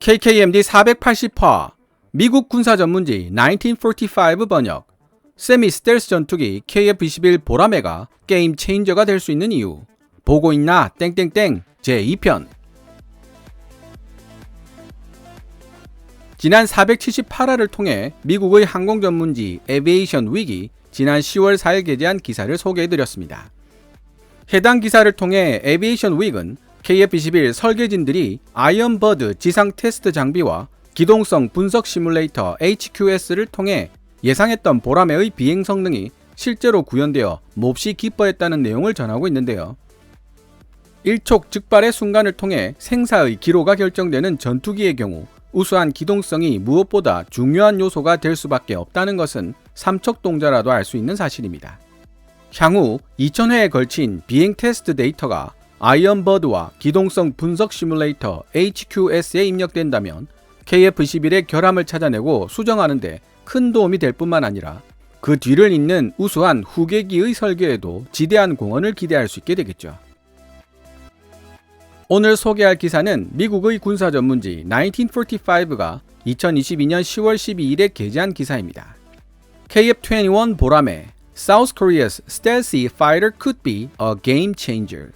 KKMD 480화 미국 군사 전문지 1945 번역. 세미 스텔스 전투기 KF-21 보라매가 게임 체인저가 될 수 있는 이유. 보고 있나? 땡땡땡. 제2편. 지난 478화를 통해 미국의 항공 전문지 에비에이션 위기 지난 10월 4일 게재한 기사를 소개해드렸습니다. 해당 기사를 통해 에비에이션 윅은 KF-21 설계진들이 아이언버드 지상 테스트 장비와 기동성 분석 시뮬레이터 HQS를 통해 예상했던 보라매의 비행 성능이 실제로 구현되어 몹시 기뻐했다는 내용을 전하고 있는데요. 일촉즉발의 순간을 통해 생사의 기로가 결정되는 전투기의 경우 우수한 기동성이 무엇보다 중요한 요소가 될 수밖에 없다는 것은 삼척동자라도 알 수 있는 사실입니다. 향후 2000회에 걸친 비행 테스트 데이터가 아이언버드와 기동성 분석 시뮬레이터 HQS에 입력된다면 KF-11의 결함을 찾아내고 수정하는데 큰 도움이 될 뿐만 아니라 그 뒤를 잇는 우수한 후계기의 설계에도 지대한 공헌을 기대할 수 있게 되겠죠. 오늘 소개할 기사는 미국의 군사 전문지 1945가 2022년 10월 12일에 게재한 기사입니다. KF-21 보람에 South Korea's stealthy fighter could be a game changer.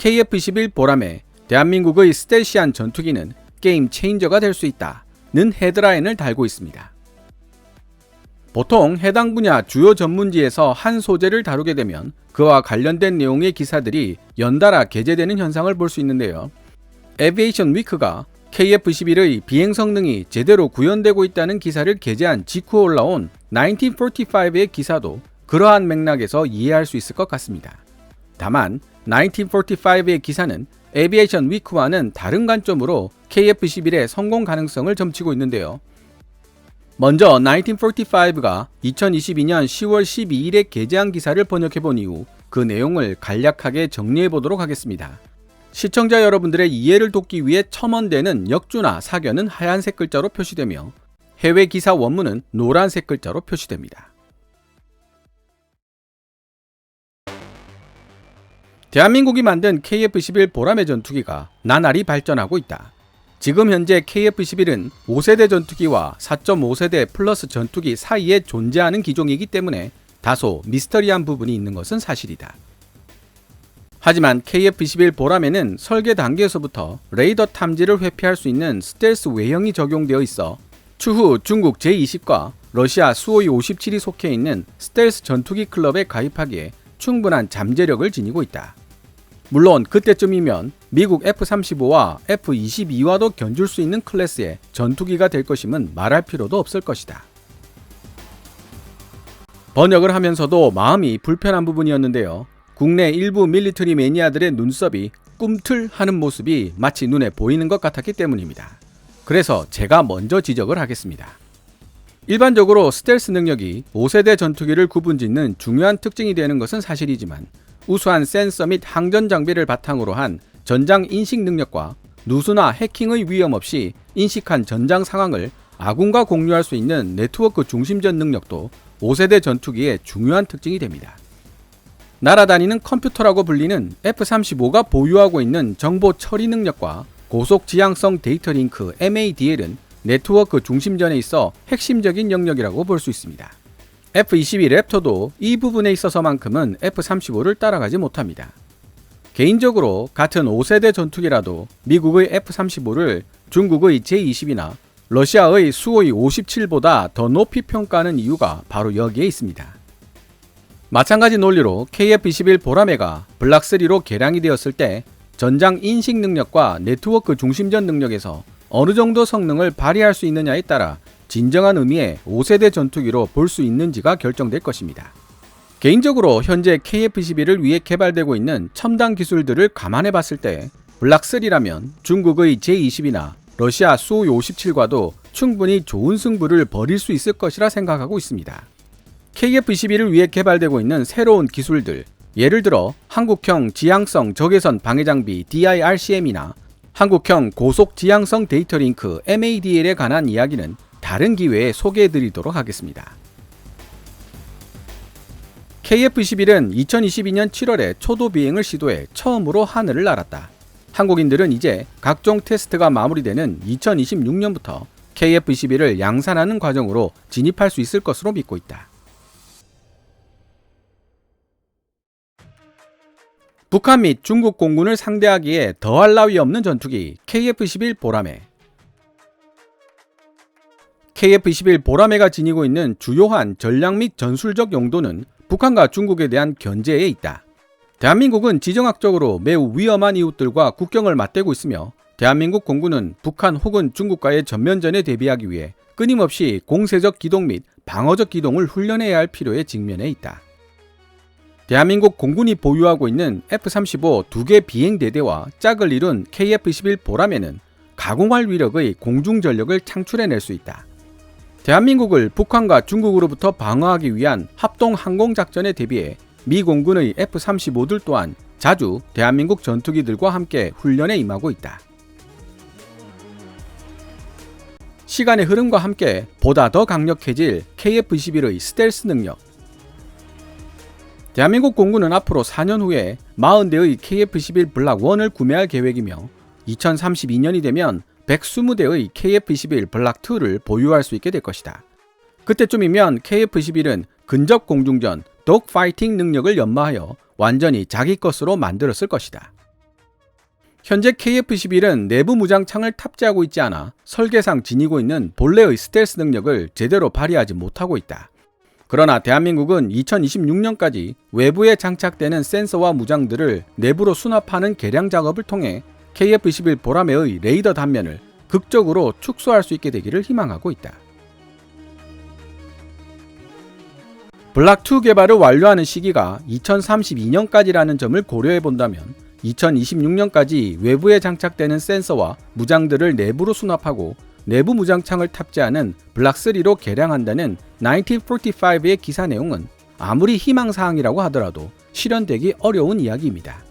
KF-21 보람에 대한민국의 스텔시한 전투기는 게임 체인저가 될 수 있다는 헤드라인을 달고 있습니다. 보통 해당 분야 주요 전문지에서 한 소재를 다루게 되면 그와 관련된 내용의 기사들이 연달아 게재되는 현상을 볼 수 있는데요. 에비에이션 위크가 KF-11의 비행 성능이 제대로 구현되고 있다는 기사를 게재한 직후 올라온 1945의 기사도 그러한 맥락에서 이해할 수 있을 것 같습니다. 다만 1945의 기사는 에비에이션 위크와는 다른 관점으로 KF-11의 성공 가능성을 점치고 있는데요. 먼저 1945가 2022년 10월 12일에 게재한 기사를 번역해 본 이후 그 내용을 간략하게 정리해 보도록 하겠습니다. 시청자 여러분들의 이해를 돕기 위해 첨언되는 역주나 사견은 하얀색 글자로 표시되며 해외 기사 원문은 노란색 글자로 표시됩니다. 대한민국이 만든 KF-11 보라매 전투기가 나날이 발전하고 있다. 지금 현재 KF-11은 5세대 전투기와 4.5세대 플러스 전투기 사이에 존재하는 기종이기 때문에 다소 미스터리한 부분이 있는 것은 사실이다. 하지만 KF-21 보라매는 설계 단계에서부터 레이더 탐지를 회피할 수 있는 스텔스 외형이 적용되어 있어 추후 중국 제20과 러시아 수호이 57이 속해 있는 스텔스 전투기 클럽에 가입하기에 충분한 잠재력을 지니고 있다. 물론 그때쯤이면 미국 F-35와 F-22와도 견줄 수 있는 클래스의 전투기가 될 것임은 말할 필요도 없을 것이다. 번역을 하면서도 마음이 불편한 부분이었는데요. 국내 일부 밀리터리 매니아들의 눈썹이 꿈틀하는 모습이 마치 눈에 보이는 것 같았기 때문입니다. 그래서 제가 먼저 지적을 하겠습니다. 일반적으로 스텔스 능력이 5세대 전투기를 구분짓는 중요한 특징이 되는 것은 사실이지만 우수한 센서 및 항전 장비를 바탕으로 한 전장 인식 능력과 누수나 해킹의 위험 없이 인식한 전장 상황을 아군과 공유할 수 있는 네트워크 중심전 능력도 5세대 전투기의 중요한 특징이 됩니다. 날아다니는 컴퓨터라고 불리는 F-35가 보유하고 있는 정보 처리 능력과 고속 지향성 데이터 링크 MADL은 네트워크 중심전에 있어 핵심적인 영역이라고 볼 수 있습니다. F-22 랩터도 이 부분에 있어서만큼은 F-35를 따라가지 못합니다. 개인적으로 같은 5세대 전투기라도 미국의 F-35를 중국의 J-20이나 러시아의 수호이 57보다 더 높이 평가하는 이유가 바로 여기에 있습니다. 마찬가지 논리로 KF-21 보라매가 블락3로 개량이 되었을 때 전장 인식 능력과 네트워크 중심전 능력에서 어느 정도 성능을 발휘할 수 있느냐에 따라 진정한 의미의 5세대 전투기로 볼 수 있는지가 결정될 것입니다. 개인적으로 현재 KF-21을 위해 개발되고 있는 첨단 기술들을 감안해 봤을 때 블락3라면 중국의 J-20이나 러시아 수 57과도 충분히 좋은 승부를 벌일 수 있을 것이라 생각하고 있습니다. KF-21을 위해 개발되고 있는 새로운 기술들, 예를 들어 한국형 지향성 적외선 방해 장비 DIRCM이나 한국형 고속 지향성 데이터 링크 MADL에 관한 이야기는 다른 기회에 소개해 드리도록 하겠습니다. KF-21은 2022년 7월에 초도 비행을 시도해 처음으로 하늘을 날았다. 한국인들은 이제 각종 테스트가 마무리되는 2026년부터 KF-21을 양산하는 과정으로 진입할 수 있을 것으로 믿고 있다. 북한 및 중국 공군을 상대하기에 더할 나위 없는 전투기 KF-21 보라매 KF-21 보라매가 지니고 있는 주요한 전략 및 전술적 용도는 북한과 중국에 대한 견제에 있다. 대한민국은 지정학적으로 매우 위험한 이웃들과 국경을 맞대고 있으며 대한민국 공군은 북한 혹은 중국과의 전면전에 대비하기 위해 끊임없이 공세적 기동 및 방어적 기동을 훈련해야 할 필요에 직면해 있다. 대한민국 공군이 보유하고 있는 F-35 두 개 비행대대와 짝을 이룬 KF-21 보람에는 가공할 위력의 공중 전력을 창출해낼 수 있다. 대한민국을 북한과 중국으로부터 방어하기 위한 합동 항공 작전에 대비해 미 공군의 F-35들 또한 자주 대한민국 전투기들과 함께 훈련에 임하고 있다. 시간의 흐름과 함께 보다 더 강력해질 KF-21의 스텔스 능력. 대한민국 공군은 앞으로 4년 후에 40대의 KF-21 블락 1을 구매할 계획이며 2032년이 되면 120대의 KF-21 블락 2를 보유할 수 있게 될 것이다. 그때쯤이면 KF-21은 근접 공중전, 독파이팅 능력을 연마하여 완전히 자기 것으로 만들었을 것이다. 현재 KF-11은 내부 무장창을 탑재하고 있지 않아 설계상 지니고 있는 본래의 스텔스 능력을 제대로 발휘하지 못하고 있다. 그러나 대한민국은 2026년까지 외부에 장착되는 센서와 무장들을 내부로 수납하는 개량 작업을 통해 KF-21 보라매의 레이더 단면을 극적으로 축소할 수 있게 되기를 희망하고 있다. 블락2 개발을 완료하는 시기가 2032년까지라는 점을 고려해 본다면 2026년까지 외부에 장착되는 센서와 무장들을 내부로 수납하고 내부 무장창을 탑재하는 블락3로 개량한다는 1945의 기사 내용은 아무리 희망사항이라고 하더라도 실현되기 어려운 이야기입니다.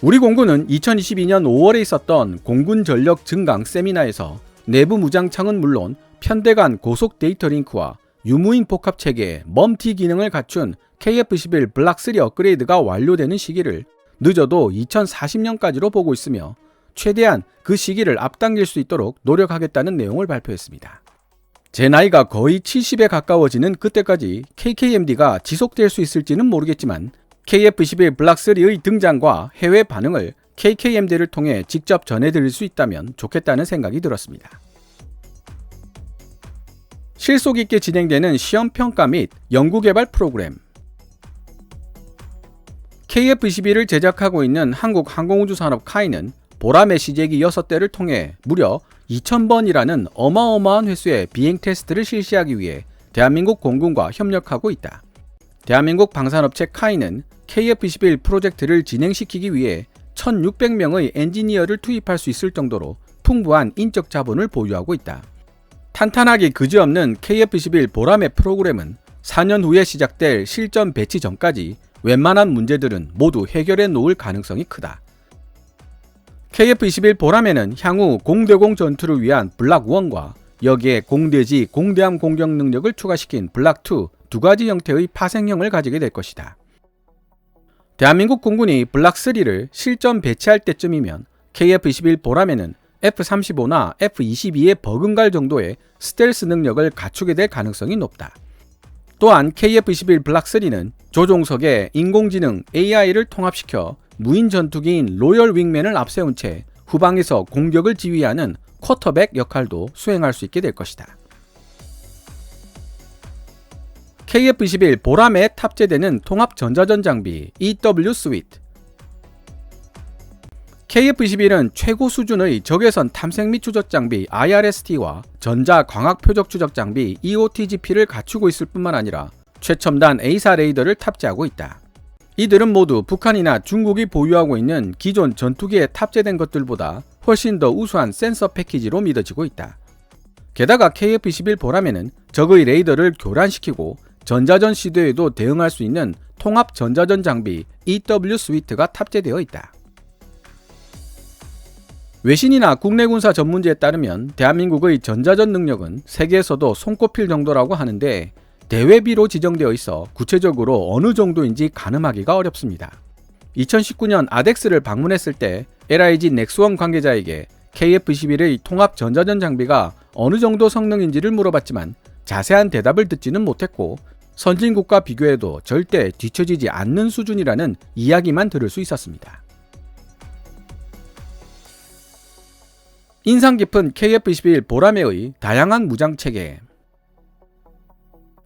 우리 공군은 2022년 5월에 있었던 공군 전력 증강 세미나에서 내부 무장창은 물론 편대 간 고속 데이터 링크와 유무인 복합 체계 멈티 기능을 갖춘 KF-11 블락 3 업그레이드가 완료되는 시기를 늦어도 2040년까지로 보고 있으며 최대한 그 시기를 앞당길 수 있도록 노력하겠다는 내용을 발표했습니다. 제 나이가 거의 70에 가까워지는 그때까지 KKMD가 지속될 수 있을지는 모르겠지만 KF-11 블락3의 등장과 해외 반응을 KKMD를 통해 직접 전해드릴 수 있다면 좋겠다는 생각이 들었습니다. 실속 있게 진행되는 시험 평가 및 연구 개발 프로그램 KF-21을 제작하고 있는 한국 항공우주산업 카이는 보라매 시제기 6대를 통해 무려 2000번이라는 어마어마한 횟수의 비행 테스트를 실시하기 위해 대한민국 공군과 협력하고 있다. 대한민국 방산업체 카이는 KF-21 프로젝트를 진행시키기 위해 1600명의 엔지니어를 투입할 수 있을 정도로 풍부한 인적 자본을 보유하고 있다. 탄탄하기 그지없는 KF-21 보라매 프로그램은 4년 후에 시작될 실전 배치 전까지 웬만한 문제들은 모두 해결해 놓을 가능성이 크다. KF-21 보라매는 향후 공대공 전투를 위한 블락 1과 여기에 공대지 공대함 공격 능력을 추가시킨 블락 2 두 가지 형태의 파생형을 가지게 될 것이다. 대한민국 공군이 블락 3를 실전 배치할 때쯤이면 KF-21 보라매는 F-35나 F-22에 버금갈 정도의 스텔스 능력을 갖추게 될 가능성이 높다. 또한 KF-21 블락3는 조종석에 인공지능 AI를 통합시켜 무인 전투기인 로열 윙맨을 앞세운 채 후방에서 공격을 지휘하는 쿼터백 역할도 수행할 수 있게 될 것이다. KF-21 보람에 탑재되는 통합 전자전 장비 EW 스위트 KF-21은 최고 수준의 적외선 탐색 및 추적 장비 IRST와 전자 광학 표적 추적 장비 EOTGP를 갖추고 있을 뿐만 아니라 최첨단 A사 레이더를 탑재하고 있다. 이들은 모두 북한이나 중국이 보유하고 있는 기존 전투기에 탑재된 것들보다 훨씬 더 우수한 센서 패키지로 믿어지고 있다. 게다가 KF-21 보람에는 적의 레이더를 교란시키고 전자전 시도에도 대응할 수 있는 통합 전자전 장비 EW 스위트가 탑재되어 있다. 외신이나 국내 군사 전문지에 따르면 대한민국의 전자전 능력은 세계에서도 손꼽힐 정도라고 하는데 대외비로 지정되어 있어 구체적으로 어느 정도인지 가늠하기가 어렵습니다. 2019년 아덱스를 방문했을 때 LIG 넥스원 관계자에게 KF-21의 통합 전자전 장비가 어느 정도 성능인지를 물어봤지만 자세한 대답을 듣지는 못했고 선진국과 비교해도 절대 뒤처지지 않는 수준이라는 이야기만 들을 수 있었습니다. 인상 깊은 KF-21 보라매의 다양한 무장 체계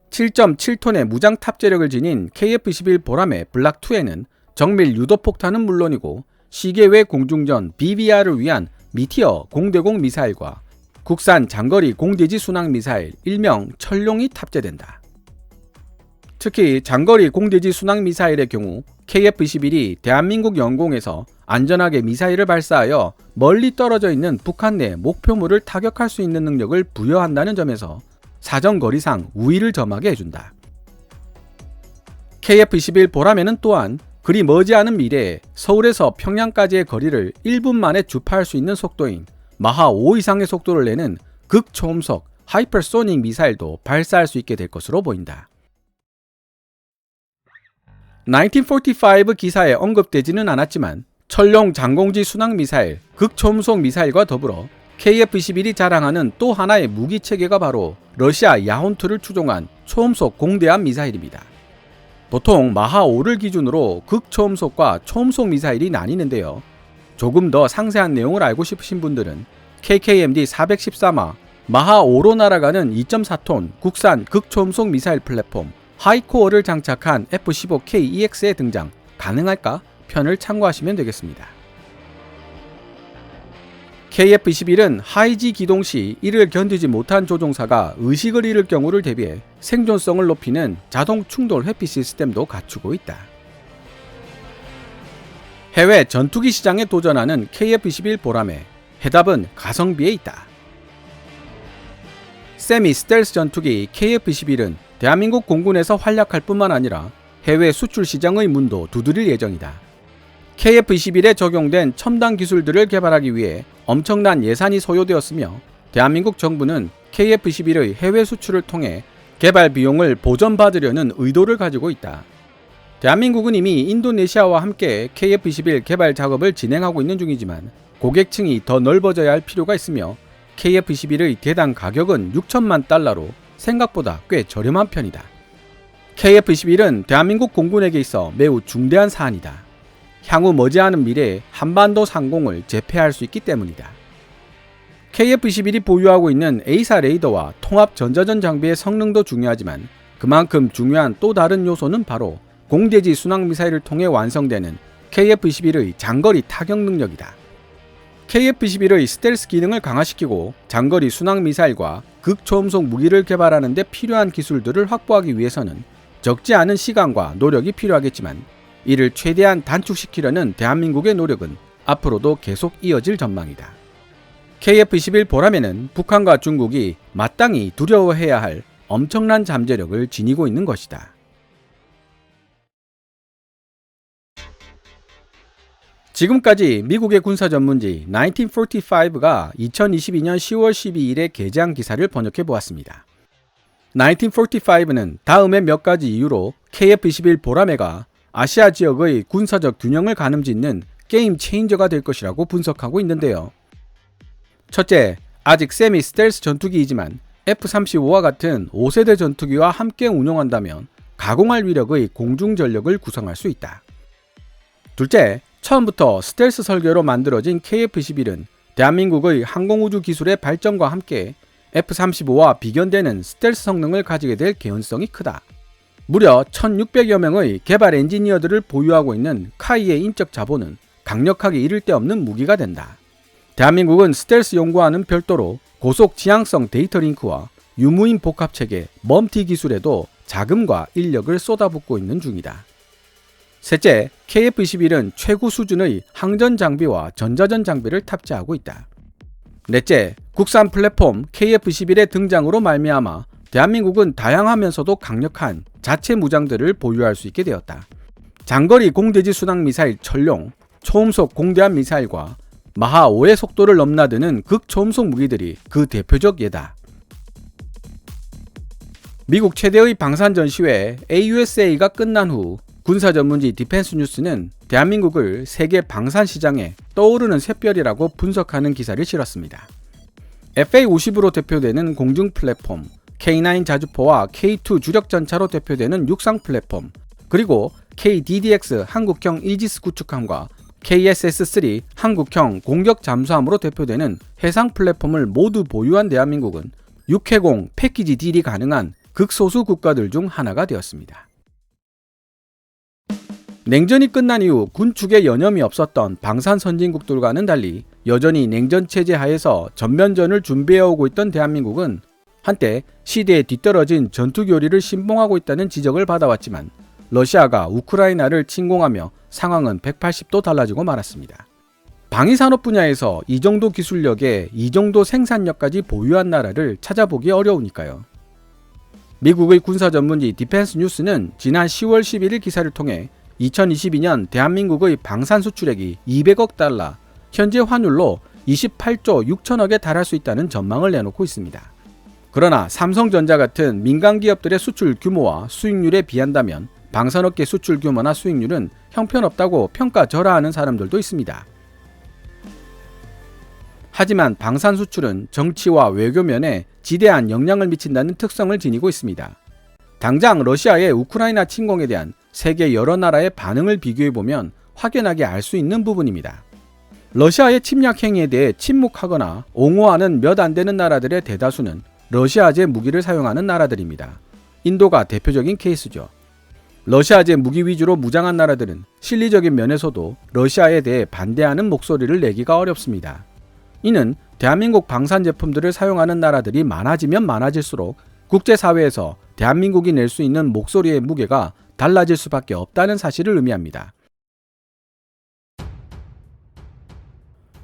7.7톤의 무장 탑재력을 지닌 KF-21 보라매 블락2에는 정밀 유도폭탄은 물론이고 시계외 공중전 BBR을 위한 미티어 공대공 미사일과 국산 장거리 공대지 순항 미사일 일명 철룡이 탑재된다. 특히 장거리 공대지 순항 미사일의 경우 KF-21이 대한민국 영공에서 안전하게 미사일을 발사하여 멀리 떨어져 있는 북한 내 목표물을 타격할 수 있는 능력을 부여한다는 점에서 사정거리상 우위를 점하게 해준다. KF-21 보라매는 또한 그리 머지않은 미래에 서울에서 평양까지의 거리를 1분 만에 주파할 수 있는 속도인 마하 5 이상의 속도를 내는 극초음속 하이퍼소닉 미사일도 발사할 수 있게 될 것으로 보인다. 1945 기사에 언급되지는 않았지만 철룡 장공지 순항 미사일, 극초음속 미사일과 더불어 KF-21이 자랑하는 또 하나의 무기 체계가 바로 러시아 야혼투를 추종한 초음속 공대함 미사일입니다. 보통 마하 5를 기준으로 극초음속과 초음속 미사일이 나뉘는데요. 조금 더 상세한 내용을 알고 싶으신 분들은 KKMD 414마 마하 5로 날아가는 2.4톤 국산 극초음속 미사일 플랫폼 하이코어를 장착한 F-15K-EX의 등장 가능할까 편을 참고하시면 되겠습니다. KF-21은 하이지 기동 시 이를 견디지 못한 조종사가 의식을 잃을 경우를 대비해 생존성을 높이는 자동 충돌 회피 시스템도 갖추고 있다. 해외 전투기 시장에 도전하는 KF-21 보람에 해답은 가성비에 있다. 세미 스텔스 전투기 KF-21은 대한민국 공군에서 활약할 뿐만 아니라 해외 수출 시장의 문도 두드릴 예정이다. KF-21에 적용된 첨단 기술들을 개발하기 위해 엄청난 예산이 소요되었으며 대한민국 정부는 KF-21의 해외 수출을 통해 개발 비용을 보전받으려는 의도를 가지고 있다. 대한민국은 이미 인도네시아와 함께 KF-21 개발 작업을 진행하고 있는 중이지만 고객층이 더 넓어져야 할 필요가 있으며 KF-21의 대당 가격은 6천만 달러로 생각보다 꽤 저렴한 편이다. KF-21은 대한민국 공군에게 있어 매우 중대한 사안이다. 향후 머지않은 미래에 한반도 상공을 제패할 수 있기 때문이다. KF-21이 보유하고 있는 A사 레이더와 통합 전자전 장비의 성능도 중요하지만 그만큼 중요한 또 다른 요소는 바로 공대지 순항 미사일을 통해 완성되는 KF-21의 장거리 타격 능력이다. KF-21의 스텔스 기능을 강화시키고 장거리 순항 미사일과 극초음속 무기를 개발하는 데 필요한 기술들을 확보하기 위해서는 적지 않은 시간과 노력이 필요하겠지만 이를 최대한 단축시키려는 대한민국의 노력은 앞으로도 계속 이어질 전망이다. KF-21 보람에는 북한과 중국이 마땅히 두려워해야 할 엄청난 잠재력을 지니고 있는 것이다. 지금까지 미국의 군사 전문지 1945가 2022년 10월 12일에 게재한 기사를 번역해 보았습니다. 1945는 다음의 몇 가지 이유로 KF-21 보라매가 아시아 지역의 군사적 균형을 가늠짓는 게임 체인저가 될 것이라고 분석하고 있는데요. 첫째, 아직 세미 스텔스 전투기이지만 F-35와 같은 5세대 전투기와 함께 운용한다면 가공할 위력의 공중 전력을 구성할 수 있다. 둘째, 처음부터 스텔스 설계로 만들어진 KF-21은 대한민국의 항공우주 기술의 발전과 함께 F-35와 비견되는 스텔스 성능을 가지게 될 개연성이 크다. 무려 1600여 명의 개발 엔지니어들을 보유하고 있는 카이의 인적 자본은 강력하게 이를 데 없는 무기가 된다. 대한민국은 스텔스 연구와는 별도로 고속 지향성 데이터 링크와 유무인 복합 체계 멈티 기술에도 자금과 인력을 쏟아붓고 있는 중이다. 셋째, KF-21은 최고 수준의 항전 장비와 전자전 장비를 탑재하고 있다. 넷째, 국산 플랫폼 KF-21의 등장으로 말미암아 대한민국은 다양하면서도 강력한 자체 무장들을 보유할 수 있게 되었다. 장거리 공대지 순항 미사일 철룡, 초음속 공대함 미사일과 마하 5의 속도를 넘나드는 극초음속 무기들이 그 대표적 예다. 미국 최대의 방산 전시회 AUSA가 끝난 후 군사 전문지 디펜스 뉴스는 대한민국을 세계 방산 시장에 떠오르는 샛별이라고 분석하는 기사를 실었습니다. FA50으로 대표되는 공중 플랫폼, K9 자주포와 K2 주력 전차로 대표되는 육상 플랫폼, 그리고 KDDX 한국형 이지스 구축함과 KSS-3 한국형 공격 잠수함으로 대표되는 해상 플랫폼을 모두 보유한 대한민국은 육해공 패키지 딜이 가능한 극소수 국가들 중 하나가 되었습니다. 냉전이 끝난 이후 군축에 여념이 없었던 방산 선진국들과는 달리 여전히 냉전 체제 하에서 전면전을 준비해오고 있던 대한민국은 한때 시대에 뒤떨어진 전투 교리를 신봉하고 있다는 지적을 받아왔지만 러시아가 우크라이나를 침공하며 상황은 180도 달라지고 말았습니다. 방위산업 분야에서 이 정도 기술력에 이 정도 생산력까지 보유한 나라를 찾아보기 어려우니까요. 미국의 군사 전문지 디펜스 뉴스는 지난 10월 11일 기사를 통해 2022년 대한민국의 방산 수출액이 200억 달러, 현재 환율로 28조 6천억에 달할 수 있다는 전망을 내놓고 있습니다. 그러나 삼성전자 같은 민간 기업들의 수출 규모와 수익률에 비한다면 방산업계 수출 규모나 수익률은 형편없다고 평가절하하는 사람들도 있습니다. 하지만 방산 수출은 정치와 외교 면에 지대한 영향을 미친다는 특성을 지니고 있습니다. 당장 러시아의 우크라이나 침공에 대한 세계 여러 나라의 반응을 비교해 보면 확연하게 알 수 있는 부분입니다. 러시아의 침략 행위에 대해 침묵하거나 옹호하는 몇 안 되는 나라들의 대다수는 러시아제 무기를 사용하는 나라들입니다. 인도가 대표적인 케이스죠. 러시아제 무기 위주로 무장한 나라들은 실리적인 면에서도 러시아에 대해 반대하는 목소리를 내기가 어렵습니다. 이는 대한민국 방산 제품들을 사용하는 나라들이 많아지면 많아질수록 국제사회에서 대한민국이 낼 수 있는 목소리의 무게가 달라질 수밖에 없다는 사실을 의미합니다.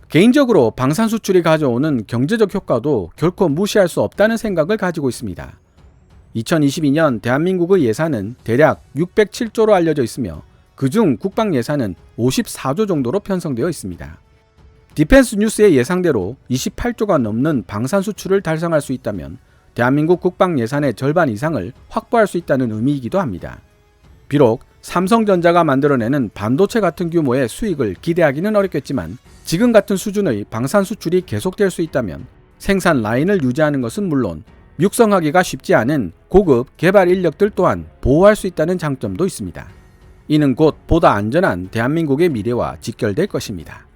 개인적으로 방산 수출이 가져오는 경제적 효과도 결코 무시할 수 없다는 생각을 가지고 있습니다. 2022년 대한민국의 예산은 대략 607조로 알려져 있으며 그중 국방 예산은 54조 정도로 편성되어 있습니다. 디펜스 뉴스의 예상대로 28조가 넘는 방산 수출을 달성할 수 있다면 대한민국 국방 예산의 절반 이상을 확보할 수 있다는 의미이기도 합니다. 비록 삼성전자가 만들어내는 반도체 같은 규모의 수익을 기대하기는 어렵겠지만 지금 같은 수준의 방산 수출이 계속될 수 있다면 생산 라인을 유지하는 것은 물론 육성하기가 쉽지 않은 고급 개발 인력들 또한 보호할 수 있다는 장점도 있습니다. 이는 곧 보다 안전한 대한민국의 미래와 직결될 것입니다.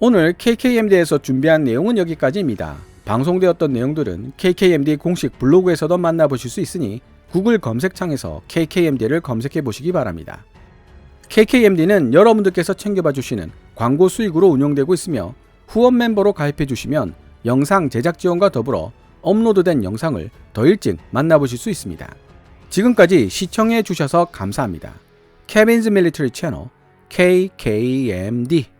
오늘 KKMD에서 준비한 내용은 여기까지입니다. 방송되었던 내용들은 KKMD 공식 블로그에서도 만나보실 수 있으니 구글 검색창에서 KKMD를 검색해 보시기 바랍니다. KKMD는 여러분들께서 챙겨봐 주시는 광고 수익으로 운영되고 있으며 후원 멤버로 가입해 주시면 영상 제작 지원과 더불어 업로드된 영상을 더 일찍 만나보실 수 있습니다. 지금까지 시청해 주셔서 감사합니다. 케빈즈 밀리터리 채널 KKMD